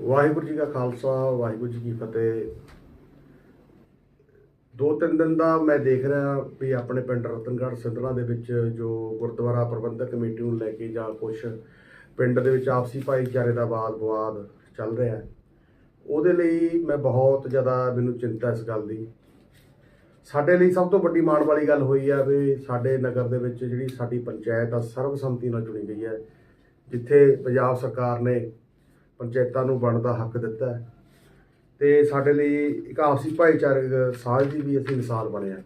ਵਾਹਿਗੁਰੂ ਜੀ ਕਾ ਖਾਲਸਾ, ਵਾਹਿਗੁਰੂ ਜੀ ਕੀ ਫਤਿਹ। ਦੋ ਤਿੰਨ ਦਿਨ ਦਾ ਮੈਂ ਦੇਖ ਰਿਹਾ ਵੀ ਆਪਣੇ ਪਿੰਡ ਰਤਨਗੜ੍ਹ ਸਿੰਧਣਾ ਦੇ ਵਿੱਚ ਜੋ ਗੁਰਦੁਆਰਾ ਪ੍ਰਬੰਧਕ ਕਮੇਟੀ ਨੂੰ ਲੈ ਕੇ ਜਾਂ ਕੁਝ ਪਿੰਡ ਦੇ ਵਿੱਚ ਆਪਸੀ ਭਾਈਚਾਰੇ ਦਾ ਵਾਦ ਵਿਵਾਦ ਚੱਲ ਰਿਹਾ। ਹੈ ਉਹਦੇ ਲਈ ਮੈਂ ਬਹੁਤ ਜ਼ਿਆਦਾ ਮੈਨੂੰ ਚਿੰਤਾ ਇਸ ਗੱਲ ਦੀ। ਸਾਡੇ ਲਈ ਸਭ ਤੋਂ ਵੱਡੀ ਮਾਣ ਵਾਲੀ ਗੱਲ ਹੋਈ ਆ ਵੀ ਸਾਡੇ ਨਗਰ ਦੇ ਵਿੱਚ ਜਿਹੜੀ ਸਾਡੀ ਪੰਚਾਇਤ ਆ ਸਰਬਸੰਮਤੀ ਨਾਲ ਚੁਣੀ ਗਈ ਹੈ ਜਿੱਥੇ ਪੰਜਾਬ ਸਰਕਾਰ ਨੇ ਪੰਚਾਇਤਾਂ ਨੂੰ ਬਣਦਾ ਹੱਕ ਦਿੱਤਾ ਹੈ। ਤੇ ਸਾਡੇ ਲਈ ਇੱਕ ਆਪਸੀ ਭਾਈਚਾਰਕ ਸਾਂਝ ਦੀ ਵੀ ਅਸੀਂ ਮਿਸਾਲ ਬਣਿਆ ਆ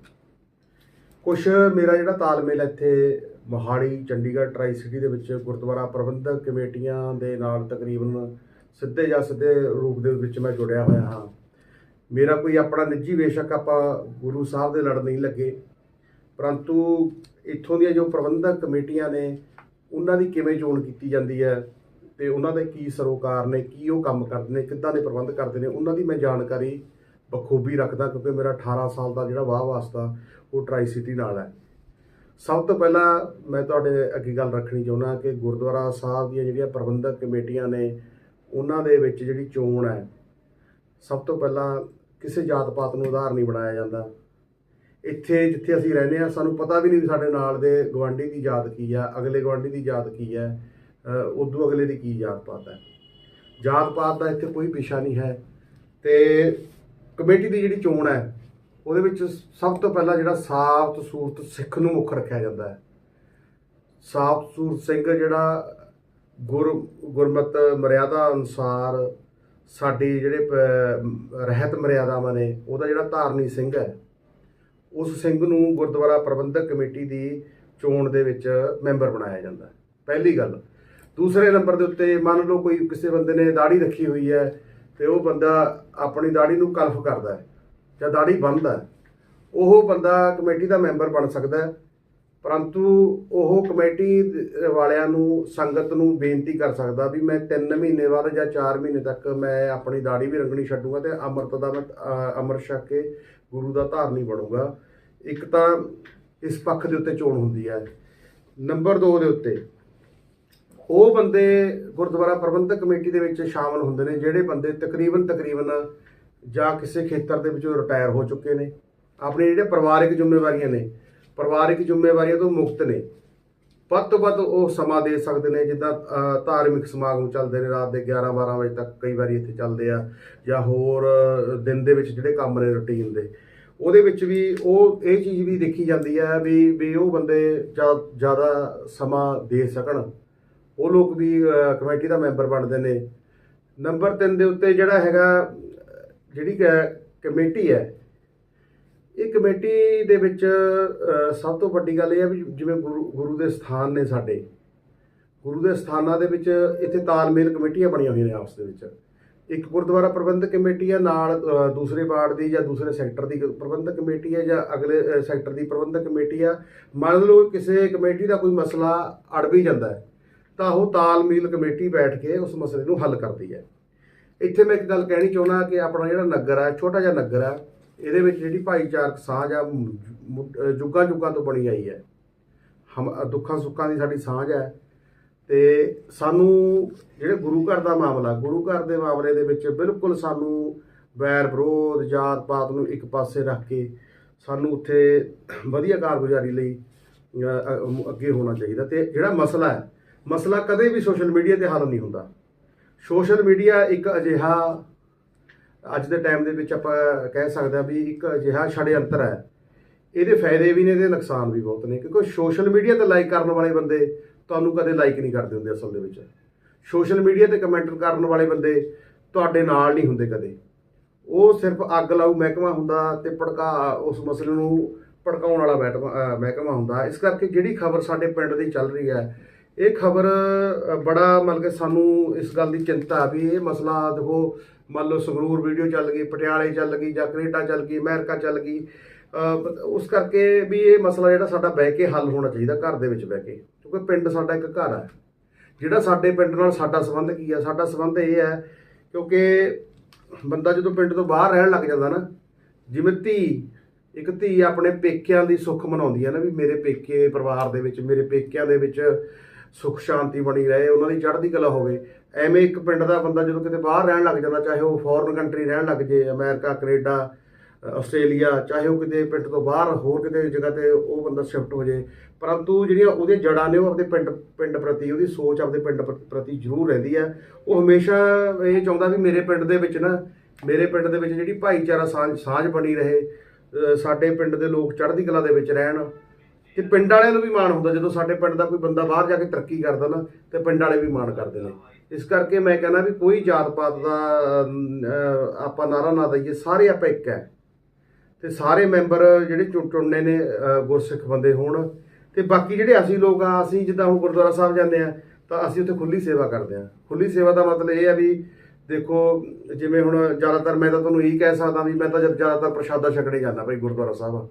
ਕੁਝ ਮੇਰਾ ਜਿਹੜਾ ਤਾਲਮੇਲ ਇੱਥੇ ਮੋਹਾਲੀ, ਚੰਡੀਗੜ੍ਹ ਟਰਾਈ ਸਿਟੀ ਦੇ ਵਿੱਚ ਗੁਰਦੁਆਰਾ ਪ੍ਰਬੰਧਕ ਕਮੇਟੀਆਂ ਦੇ ਨਾਲ ਤਕਰੀਬਨ ਸਿੱਧੇ ਜਾਂ ਸਿੱਧੇ ਰੂਪ ਦੇ ਵਿੱਚ ਮੈਂ ਜੁੜਿਆ ਹੋਇਆ ਹਾਂ। ਮੇਰਾ ਕੋਈ ਆਪਣਾ ਨਿੱਜੀ ਬੇਸ਼ੱਕ ਆਪਾਂ ਗੁਰੂ ਸਾਹਿਬ ਦੇ ਲੜ ਨਹੀਂ ਲੱਗੇ। ਪਰੰਤੂ ਇੱਥੋਂ ਦੀਆਂ ਜੋ ਪ੍ਰਬੰਧਕ ਕਮੇਟੀਆਂ ਨੇ, ਉਹਨਾਂ ਦੀ ਕਿਵੇਂ ਚੋਣ ਕੀਤੀ ਜਾਂਦੀ ਹੈ ਤੇ ਉਹਨਾਂ ਦੇ ਕੀ ਸਰੋਕਾਰ ਨੇ, ਕੀ ਉਹ ਕੰਮ ਕਰਦੇ ਨੇ, ਕਿੱਦਾਂ ਦੇ ਪ੍ਰਬੰਧ ਕਰਦੇ ਨੇ, ਉਹਨਾਂ ਦੀ ਮੈਂ ਜਾਣਕਾਰੀ ਬਖੂਬੀ ਰੱਖਦਾ ਕਿਉਂਕਿ ਮੇਰਾ 18 ਸਾਲ ਦਾ ਜਿਹੜਾ ਵਾਹ ਵਾਸਤਾ ਉਹ ਟਰਾਈ ਸਿਟੀ ਨਾਲ ਹੈ। ਸਭ ਤੋਂ ਪਹਿਲਾਂ ਮੈਂ ਤੁਹਾਡੇ ਅੱਗੇ ਗੱਲ ਰੱਖਣੀ ਚਾਹੁੰਦਾ ਕਿ ਗੁਰਦੁਆਰਾ ਸਾਹਿਬ ਦੀਆਂ ਜਿਹੜੀਆਂ ਪ੍ਰਬੰਧਕ ਕਮੇਟੀਆਂ ਨੇ, ਉਹਨਾਂ ਦੇ ਵਿੱਚ ਜਿਹੜੀ ਚੋਣ ਹੈ, ਸਭ ਤੋਂ ਪਹਿਲਾਂ ਕਿਸੇ ਜਾਤ ਪਾਤ ਨੂੰ ਆਧਾਰ ਨਹੀਂ ਬਣਾਇਆ ਜਾਂਦਾ। ਇੱਥੇ ਜਿੱਥੇ ਅਸੀਂ ਰਹਿੰਦੇ ਆ ਸਾਨੂੰ ਪਤਾ ਵੀ ਨਹੀਂ ਵੀ ਸਾਡੇ ਨਾਲ ਦੇ ਗਵਾਂਢੀ ਦੀ ਜਾਤ ਕੀ ਆ ਅਗਲੇ ਗਵਾਂਢੀ ਦੀ ਜਾਤ ਕੀ ਹੈ। ਉਦੋਂ ਅਗਲੇ ਦੀ ਕੀ ਜਾਤ ਪਾਤ ਹੈ? ਜਾਤ ਪਾਤ ਦਾ ਇੱਥੇ ਕੋਈ ਪਿਛਾ ਨਹੀਂ ਹੈ। ਤੇ ਕਮੇਟੀ ਦੀ ਜਿਹੜੀ ਚੋਣ ਹੈ, ਉਹਦੇ ਵਿੱਚ ਸਭ ਤੋਂ ਪਹਿਲਾਂ ਜਿਹੜਾ ਸਾਫਤ ਸੂਰਤ ਸਿੱਖ ਨੂੰ ਮੁੱਖ ਰੱਖਿਆ ਜਾਂਦਾ ਹੈ। ਸਾਫਤ ਸੂਰਤ ਸਿੰਘ ਜਿਹੜਾ ਗੁਰ, ਗੁਰਮਤ ਮਰਿਆਦਾ ਅਨੁਸਾਰ ਸਾਡੀ ਜਿਹੜੇ ਰਹਿਤ ਮਰਿਆਦਾਵਾਂ ਨੇ, ਉਹਦਾ ਜਿਹੜਾ ਧਾਰਨੀ ਸਿੰਘ ਹੈ, ਉਸ ਸਿੰਘ ਨੂੰ ਗੁਰਦੁਆਰਾ ਪ੍ਰਬੰਧਕ ਕਮੇਟੀ ਦੀ ਚੋਣ ਦੇ ਵਿੱਚ ਮੈਂਬਰ ਬਣਾਇਆ ਜਾਂਦਾ ਪਹਿਲੀ ਗੱਲ ਦੂਸਰੇ ਨੰਬਰ ਦੇ ਉੱਤੇ ਮੰਨ ਲਓ ਕੋਈ ਕਿਸੇ ਬੰਦੇ ਨੇ ਦਾੜੀ ਰੱਖੀ ਹੋਈ ਹੈ ਤੇ ਉਹ ਬੰਦਾ ਆਪਣੀ ਦਾੜੀ ਨੂੰ ਕਲਫ ਕਰਦਾ ਹੈ ਜਾਂ ਦਾੜੀ ਬੰਨ੍ਹਦਾ ਹੈ, ਉਹ ਬੰਦਾ ਕਮੇਟੀ ਦਾ ਮੈਂਬਰ ਬਣ ਸਕਦਾ ਹੈ, ਪਰੰਤੂ ਉਹ ਕਮੇਟੀ ਵਾਲਿਆਂ ਨੂੰ, ਸੰਗਤ ਨੂੰ ਬੇਨਤੀ ਕਰ ਸਕਦਾ ਵੀ ਮੈਂ 3 ਮਹੀਨੇ ਬਾਅਦ ਜਾਂ 4 ਮਹੀਨੇ ਤੱਕ ਮੈਂ ਆਪਣੀ ਦਾੜੀ ਵੀ ਰੰਗਣੀ ਛੱਡੂਗਾ ਤੇ ਅੰਮ੍ਰਿਤ ਦਾ ਮੈਂ ਅੰਮ੍ਰਿਤ ਛਕ ਕੇ ਗੁਰੂ ਦਾ ਧਾਰਨੀ ਬਣੂਗਾ। ਇੱਕ ਤਾਂ ਇਸ ਪੱਖ ਦੇ ਉੱਤੇ ਚੋਣ ਹੁੰਦੀ ਹੈ। ਨੰਬਰ 2 ਦੇ ਉੱਤੇ ਉਹ ਬੰਦੇ ਗੁਰਦੁਆਰਾ ਪ੍ਰਬੰਧਕ ਕਮੇਟੀ ਦੇ ਵਿੱਚ ਸ਼ਾਮਲ ਹੁੰਦੇ ਨੇ, ਜਿਹੜੇ ਬੰਦੇ ਤਕਰੀਬਨ ਤਕਰੀਬਨ ਜਾਂ ਕਿਸੇ ਖੇਤਰ ਦੇ ਵਿੱਚੋਂ ਰਿਟਾਇਰ ਹੋ ਚੁੱਕੇ ਨੇ। ਆਪਣੇ ਜਿਹੜੇ ਪਰਿਵਾਰਿਕ ਜ਼ਿੰਮੇਵਾਰੀਆਂ ਨੇ, ਪਰਿਵਾਰਿਕ ਜ਼ਿੰਮੇਵਾਰੀਆਂ ਤੋਂ ਮੁਕਤ ਨੇ। ਵੱਧ ਤੋਂ ਵੱਧ ਉਹ ਸਮਾਂ ਦੇ ਸਕਦੇ ਨੇ, ਜਿੱਦਾਂ ਧਾਰਮਿਕ ਸਮਾਗਮ ਚੱਲਦੇ ਨੇ ਰਾਤ ਦੇ 11 12 ਵਜੇ ਤੱਕ ਕਈ ਵਾਰੀ ਇੱਥੇ ਚੱਲਦੇ ਆ, ਜਾਂ ਹੋਰ ਦਿਨ ਦੇ ਵਿੱਚ ਜਿਹੜੇ ਕੰਮ ਨੇ ਰੁਟੀਨ ਦੇ। ਉਹਦੇ ਵਿੱਚ ਵੀ ਉਹ, ਇਹ ਚੀਜ਼ ਵੀ ਦੇਖੀ ਜਾਂਦੀ ਹੈ ਵੀ ਵੀ ਉਹ ਬੰਦੇ ਜ਼ਿਆ- ਜ਼ਿਆਦਾ ਸਮਾਂ ਦੇ ਸਕਣ। ਉਹ ਲੋਕ ਵੀ ਕਮੇਟੀ ਦਾ ਮੈਂਬਰ ਬਣਦੇ ਨੇ। ਨੰਬਰ 3 ਦੇ ਉੱਤੇ ਜਿਹੜਾ ਹੈਗਾ, ਜਿਹੜੀ ਕ- ਕਮੇਟੀ ਹੈ, ਇਹ ਕਮੇਟੀ ਦੇ ਵਿੱਚ ਸਭ ਤੋਂ ਵੱਡੀ ਗੱਲ ਇਹ ਹੈ ਵੀ ਜਿਵੇਂ ਗੁਰੂ ਗੁਰੂ ਦੇ ਸਥਾਨ ਨੇ ਸਾਡੇ। ਗੁਰੂ ਦੇ ਸਥਾਨਾਂ ਦੇ ਵਿੱਚ ਇੱਥੇ ਤਾਲਮੇਲ ਕਮੇਟੀਆਂ ਬਣੀਆਂ ਹੋਈਆਂ ਨੇ ਆਪਸ ਦੇ ਵਿੱਚ। ਇੱਕ ਗੁਰਦੁਆਰਾ ਪ੍ਰਬੰਧਕ ਕਮੇਟੀ ਹੈ, ਨਾਲ ਦੂਸਰੇ ਵਾਰਡ ਦੀ ਜਾਂ ਦੂਸਰੇ ਸੈਕਟਰ ਦੀ ਪ੍ਰਬੰਧਕ ਕਮੇਟੀ ਹੈ ਜਾਂ ਅਗਲੇ ਸੈਕਟਰ ਦੀ ਪ੍ਰਬੰਧਕ ਕਮੇਟੀ ਆ। ਮੰਨ ਲਓ ਕਿਸੇ ਕਮੇਟੀ ਦਾ ਕੋਈ ਮਸਲਾ ਅੜ ਵੀ ਜਾਂਦਾ ਹੈ। ਤਾਂ ਉਹ ਤਾਲਮੇਲ ਕਮੇਟੀ ਬੈਠ ਕੇ ਉਸ ਮਸਲੇ ਨੂੰ ਹੱਲ ਕਰਦੀ ਹੈ। ਇੱਥੇ ਮੈਂ ਇੱਕ ਗੱਲ ਕਹਿਣੀ ਚਾਹੁੰਦਾ ਕਿ ਆਪਣਾ ਜਿਹੜਾ ਨਗਰ ਹੈ ਛੋਟਾ ਜਿਹਾ ਨਗਰ ਹੈ ਇਹਦੇ ਵਿੱਚ ਜਿਹੜੀ ਭਾਈਚਾਰਕ ਸਾਂਝ ਆ ਜੁਗਾਂ ਜੁਗਾਂ ਤੋਂ ਬਣੀ ਆਈ ਹੈ। ਹਮ ਦੁੱਖਾਂ ਸੁੱਖਾਂ ਦੀ ਸਾਡੀ ਸਾਂਝ ਹੈ ਤੇ ਸਾਨੂੰ ਜਿਹੜੇ ਗੁਰੂ ਘਰ ਦਾ ਮਾਮਲਾ, ਗੁਰੂ ਘਰ ਦੇ ਮਾਮਲੇ ਦੇ ਵਿੱਚ ਬਿਲਕੁਲ ਸਾਨੂੰ ਵੈਰ ਵਿਰੋਧ, ਜਾਤ ਪਾਤ ਨੂੰ ਇੱਕ ਪਾਸੇ ਰੱਖ ਕੇ ਸਾਨੂੰ ਉੱਥੇ ਵਧੀਆ ਕਾਰਗੁਜ਼ਾਰੀ ਲਈ ਅੱਗੇ ਹੋਣਾ ਚਾਹੀਦਾ ਤੇ ਜਿਹੜਾ ਮਸਲਾ ਹੈ ਮਸਲਾ ਕਦੇ ਵੀ ਸੋਸ਼ਲ ਮੀਡੀਆ ਤੇ ਹੱਲ ਨਹੀਂ ਹੁੰਦਾ। ਸੋਸ਼ਲ ਮੀਡੀਆ ਇੱਕ ਅਜਿਹਾ, ਅੱਜ ਦੇ ਟਾਈਮ ਦੇ ਵਿੱਚ ਆਪਾਂ ਕਹਿ ਸਕਦੇ ਹਾਂ ਵੀ ਇੱਕ ਅਜਿਹਾ ਛੜਯੰਤਰ ਹੈ। ਇਹਦੇ ਫਾਇਦੇ ਵੀ ਨੇ ਤੇ ਨੁਕਸਾਨ ਵੀ ਬਹੁਤ ਨੇ, ਕਿਉਂਕਿ ਸੋਸ਼ਲ ਮੀਡੀਆ ਤੇ ਲਾਈਕ ਕਰਨ ਵਾਲੇ ਬੰਦੇ ਤੁਹਾਨੂੰ ਕਦੇ ਲਾਈਕ ਨਹੀਂ ਕਰਦੇ ਹੁੰਦੇ ਅਸਲ ਦੇ ਵਿੱਚ। ਸੋਸ਼ਲ ਮੀਡੀਆ ਤੇ ਕਮੈਂਟ ਕਰਨ ਵਾਲੇ ਬੰਦੇ ਤੁਹਾਡੇ ਨਾਲ ਨਹੀਂ ਹੁੰਦੇ ਕਦੇ। ਉਹ ਸਿਰਫ ਅੱਗ ਲਾਊ ਮਹਿਕਮਾ ਹੁੰਦਾ ਤੇ ਭੜਕਾ ਉਸ ਮਸਲੇ ਨੂੰ ਭੜਕਾਉਣ ਵਾਲਾ ਮਹਿਕਮਾ ਮਹਿਕਮਾ ਹੁੰਦਾ। ਇਸ ਕਰਕੇ ਜਿਹੜੀ ਖਬਰ ਸਾਡੇ ਪਿੰਡ ਦੀ ਚੱਲ ਰਹੀ ਹੈ ਇਹ ਖਬਰ ਬੜਾ ਮਤਲਬ ਕਿ ਸਾਨੂੰ ਇਸ ਗੱਲ ਦੀ ਚਿੰਤਾ ਵੀ ਇਹ ਮਸਲਾ ਦੇਖੋ, ਮੰਨ ਲਓ ਸੰਗਰੂਰ ਵੀਡੀਓ ਚੱਲ ਗਈ, ਪਟਿਆਲੇ ਚੱਲ ਗਈ ਜਾਂ ਕੈਨੇਡਾ ਚੱਲ ਗਈ, ਅਮਰੀਕਾ ਚੱਲ ਗਈ ਉਸ ਕਰਕੇ ਵੀ ਇਹ ਮਸਲਾ ਜਿਹੜਾ ਸਾਡਾ ਬਹਿ ਕੇ ਹੱਲ ਹੋਣਾ ਚਾਹੀਦਾ ਘਰ ਦੇ ਵਿੱਚ ਬਹਿ ਕੇ, ਕਿਉਂਕਿ ਪਿੰਡ ਸਾਡਾ ਇੱਕ ਘਰ ਹੈ ਜਿਹੜਾ ਸਾਡੇ ਪਿੰਡ ਨਾਲ ਸਾਡਾ ਸੰਬੰਧ ਕੀ ਹੈ ਸਾਡਾ ਸੰਬੰਧ ਇਹ ਹੈ ਕਿਉਂਕਿ ਬੰਦਾ ਜਦੋਂ ਪਿੰਡ ਤੋਂ ਬਾਹਰ ਰਹਿਣ ਲੱਗ ਜਾਂਦਾ ਨਾ, ਜਿਵੇਂ ਧੀ, ਇੱਕ ਧੀ ਆਪਣੇ ਪੇਕਿਆਂ ਦੀ ਸੁੱਖ ਮਨਾਉਂਦੀ ਹੈ ਨਾ ਵੀ ਮੇਰੇ ਪੇਕੇ ਪਰਿਵਾਰ ਦੇ ਵਿੱਚ, ਮੇਰੇ ਪੇਕਿਆਂ ਦੇ ਵਿੱਚ ਸੁਖ ਸ਼ਾਂਤੀ ਬਣੀ ਰਹੇ, ਉਹਨਾਂ ਦੀ ਚੜ੍ਹਦੀ ਕਲਾ ਹੋਵੇ। ਐਵੇਂ ਇੱਕ ਪਿੰਡ ਦਾ ਬੰਦਾ ਜਦੋਂ ਕਿਤੇ ਬਾਹਰ ਰਹਿਣ ਲੱਗ ਜਾਂਦਾ, ਚਾਹੇ ਉਹ ਫੋਰਨ ਕੰਟਰੀ ਰਹਿਣ ਲੱਗ ਜੇ, ਅਮਰੀਕਾ, ਕੈਨੇਡਾ, ਆਸਟ੍ਰੇਲੀਆ, ਚਾਹੇ ਉਹ ਕਿਤੇ ਪਿੰਡ ਤੋਂ ਬਾਹਰ ਹੋਰ ਕਿਤੇ ਜਗ੍ਹਾ ਤੇ ਉਹ ਬੰਦਾ ਸ਼ਿਫਟ ਹੋ ਜੇ, ਪਰੰਤੂ ਜਿਹੜੀਆਂ ਉਹਦੇ ਜੜਾਂ ਨੇ, ਉਹ ਆਪਣੇ ਪਿੰਡ ਪਿੰਡ ਪ੍ਰਤੀ, ਉਹਦੀ ਸੋਚ ਆਪਣੇ ਪਿੰਡ ਪ੍ਰ- ਪ੍ਰਤੀ ਜ਼ਰੂਰ ਰਹਿੰਦੀ ਹੈ ਉਹ ਹਮੇਸ਼ਾ ਇਹ ਚਾਹੁੰਦਾ ਵੀ ਮੇਰੇ ਪਿੰਡ ਦੇ ਵਿੱਚ ਨਾ, ਮੇਰੇ ਪਿੰਡ ਦੇ ਵਿੱਚ ਜਿਹੜੀ ਭਾਈਚਾਰਾ ਸਾਂਝ ਸਾਂਝ ਬਣੀ ਰਹੇ ਸਾਡੇ ਪਿੰਡ ਦੇ ਲੋਕ ਚੜ੍ਹਦੀ ਕਲਾ ਦੇ ਵਿੱਚ ਰਹਿਣ। ਤੇ ਪਿੰਡ ਵਾਲਿਆਂ ਨੂੰ ਵੀ ਮਾਣ ਹੁੰਦਾ, ਜਦੋਂ ਸਾਡੇ ਪਿੰਡ ਦਾ ਕੋਈ ਬੰਦਾ ਬਾਹਰ ਜਾ ਕੇ ਤਰੱਕੀ ਕਰਦਾ ਨਾ, ਤੇ ਪਿੰਡ ਵਾਲੇ ਵੀ ਮਾਣ ਕਰਦੇ ਨੇ। ਇਸ ਕਰਕੇ ਮੈਂ ਕਹਿੰਦਾ ਵੀ ਕੋਈ ਜਾਤ ਪਾਤ ਦਾ ਆਪਾਂ ਨਾਰਾ ਨਾ ਦਈਏ, ਸਾਰੇ ਆਪਾਂ ਇੱਕ ਹੈ। ਤੇ ਸਾਰੇ ਮੈਂਬਰ ਜਿਹੜੇ ਚੁਣ ਚੁਣਨੇ ਨੇ ਗੁਰਸਿੱਖ ਬੰਦੇ ਹੋਣ। ਤੇ ਬਾਕੀ ਜਿਹੜੇ ਅਸੀਂ ਲੋਕ ਆ, ਅਸੀਂ ਜਿੱਦਾਂ ਹੁਣ ਗੁਰਦੁਆਰਾ ਸਾਹਿਬ ਜਾਂਦੇ ਆ, ਤਾਂ ਅਸੀਂ ਉੱਥੇ ਖੁੱਲੀ ਸੇਵਾ ਕਰਦੇ ਆ। ਖੁੱਲੀ ਸੇਵਾ ਦਾ ਮਤਲਬ ਇਹ ਆ ਵੀ ਦੇਖੋ, ਜਿਵੇਂ ਹੁਣ ਜ਼ਿਆਦਾਤਰ ਮੈਂ ਤਾਂ ਤੁਹਾਨੂੰ ਇਹੀ ਕਹਿ ਸਕਦਾ ਵੀ ਮੈਂ ਤਾਂ ਜਦ ਜ਼ਿਆਦਾਤਰ ਪ੍ਰਸ਼ਾਦਾ ਛਕਣੇ ਜਾਂਦਾ ਭਾਈ ਗੁਰਦੁਆਰਾ ਸਾਹਿਬ।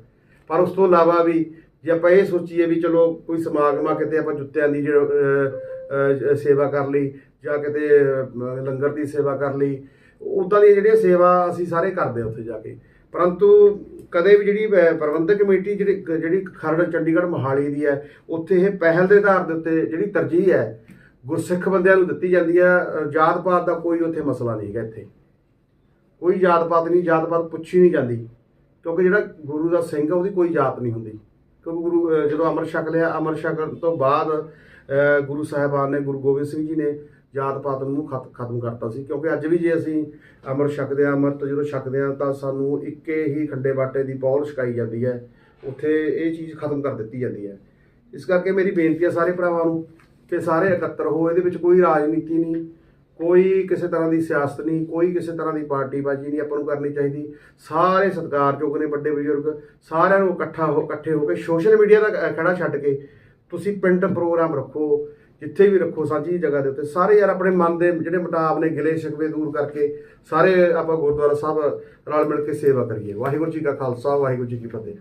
ਪਰ ਉਸ ਤੋਂ ਇਲਾਵਾ ਵੀ ਜੇ ਆਪਾਂ ਇਹ ਸੋਚੀਏ ਵੀ ਚਲੋ ਕੋਈ ਸਮਾਗਮ ਆ ਕਿਤੇ ਆਪਾਂ ਜੁੱਤਿਆਂ ਦੀ ਜਿਹੜਾ, ਸੇਵਾ ਕਰ ਲਈ ਜਾਂ ਕਿਤੇ ਲੰਗਰ ਦੀ ਸੇਵਾ ਕਰ ਲਈ ਉਦਾਂ ਦੀਆਂ ਜਿਹੜੀਆਂ ਸੇਵਾ ਅਸੀਂ ਸਾਰੇ ਕਰਦੇ ਹਾਂ ਉੱਥੇ ਜਾ ਕੇ। ਪਰੰਤੂ ਕਦੇ ਵੀ ਜਿਹੜੀ ਪ੍ਰਬੰਧਕ ਕਮੇਟੀ ਜਿਹੜੀ ਜਿਹੜੀ ਖਰੜ ਚੰਡੀਗੜ੍ਹ ਮੋਹਾਲੀ ਦੀ ਹੈ ਉੱਥੇ ਇਹ ਪਹਿਲ ਦੇ ਆਧਾਰ ਦੇ ਉੱਤੇ ਜਿਹੜੀ ਤਰਜੀਹ ਹੈ ਗੁਰਸਿੱਖ ਬੰਦਿਆਂ ਨੂੰ ਦਿੱਤੀ ਜਾਂਦੀ ਹੈ ਜਾਤ ਪਾਤ ਦਾ ਕੋਈ ਉੱਥੇ ਮਸਲਾ ਨਹੀਂ ਹੈਗਾ ਇੱਥੇ। ਕੋਈ ਜਾਤ ਪਾਤ ਨਹੀਂ ਜਾਤ ਪਾਤ ਪੁੱਛੀ ਨਹੀਂ ਜਾਂਦੀ ਕਿਉਂਕਿ ਜਿਹੜਾ ਗੁਰੂ ਦਾ ਸਿੰਘ ਆ ਉਹਦੀ ਕੋਈ ਜਾਤ ਨਹੀਂ ਹੁੰਦੀ। ਕਿਉਂਕਿ ਗੁਰੂ ਜਦੋਂ ਅੰਮ੍ਰਿਤ ਛਕ ਲਿਆ, ਅੰਮ੍ਰਿਤ ਛਕਣ ਤੋਂ ਬਾਅਦ ਗੁਰੂ ਸਾਹਿਬਾਨ ਨੇ, ਗੁਰੂ ਗੋਬਿੰਦ ਸਿੰਘ ਜੀ ਨੇ ਜਾਤ ਪਾਤ ਨੂੰ ਖਤ- ਖਤਮ ਕਰਤਾ ਸੀ। ਕਿਉਂਕਿ ਅੱਜ ਵੀ ਜੇ ਅਸੀਂ ਅੰਮ੍ਰਿਤ ਛਕਦੇ ਹਾਂ, ਅੰਮ੍ਰਿਤ ਜਦੋਂ ਛਕਦੇ ਹਾਂ, ਤਾਂ ਸਾਨੂੰ ਇੱਕੇ ਹੀ ਖੰਡੇ ਬਾਟੇ ਦੀ ਪੌਲ ਛਕਾਈ ਜਾਂਦੀ ਹੈ। ਉੱਥੇ ਇਹ ਚੀਜ਼ ਖਤਮ ਕਰ ਦਿੱਤੀ ਜਾਂਦੀ ਹੈ। ਇਸ ਕਰਕੇ ਮੇਰੀ ਬੇਨਤੀ ਹੈ ਸਾਰੇ ਭਰਾਵਾਂ ਨੂੰ ਕਿ ਸਾਰੇ ਇਕੱਤਰ ਹੋ, ਇਹਦੇ ਵਿੱਚ ਕੋਈ ਰਾਜਨੀਤੀ ਨਹੀਂ। ਕੋਈ ਕਿਸੇ ਤਰ੍ਹਾਂ ਦੀ ਸਿਆਸਤ ਨਹੀਂ, ਕੋਈ ਕਿਸੇ ਤਰ੍ਹਾਂ ਦੀ ਪਾਰਟੀਬਾਜ਼ੀ ਨਹੀਂ ਆਪਾਂ ਨੂੰ ਕਰਨੀ ਚਾਹੀਦੀ। ਸਾਰੇ ਸਤਿਕਾਰਯੋਗ ਨੇ ਵੱਡੇ ਬਜ਼ੁਰਗ, ਸਾਰਿਆਂ ਨੂੰ ਇਕੱਠਾ ਹੋ, ਇਕੱਠੇ ਹੋ ਕੇ ਸੋਸ਼ਲ ਮੀਡੀਆ ਦਾ ਖ- ਖੜਾ ਛੱਡ ਕੇ ਤੁਸੀਂ ਪਿੰਡ ਪ੍ਰੋਗਰਾਮ ਰੱਖੋ, ਜਿੱਥੇ ਵੀ ਰੱਖੋ, ਸਾਂਝੀ ਜਗ੍ਹਾ ਦੇ ਉੱਤੇ। ਸਾਰੇ ਯਾਰ ਆਪਣੇ ਮਨ ਦੇ ਜਿਹੜੇ ਮਟਾਵ ਨੇ, ਗਿਲੇ ਸ਼ਿਕਵੇ ਦੂਰ ਕਰਕੇ ਸਾਰੇ ਆਪਾਂ ਗੁਰਦੁਆਰਾ ਸਾਹਿਬ ਰਲ ਮਿਲ ਕੇ ਸੇਵਾ ਕਰੀਏ। ਵਾਹਿਗੁਰੂ ਜੀ ਕਾ ਖਾਲਸਾ, ਵਾਹਿਗੁਰੂ ਜੀ ਕੀ ਫਤਿਹ।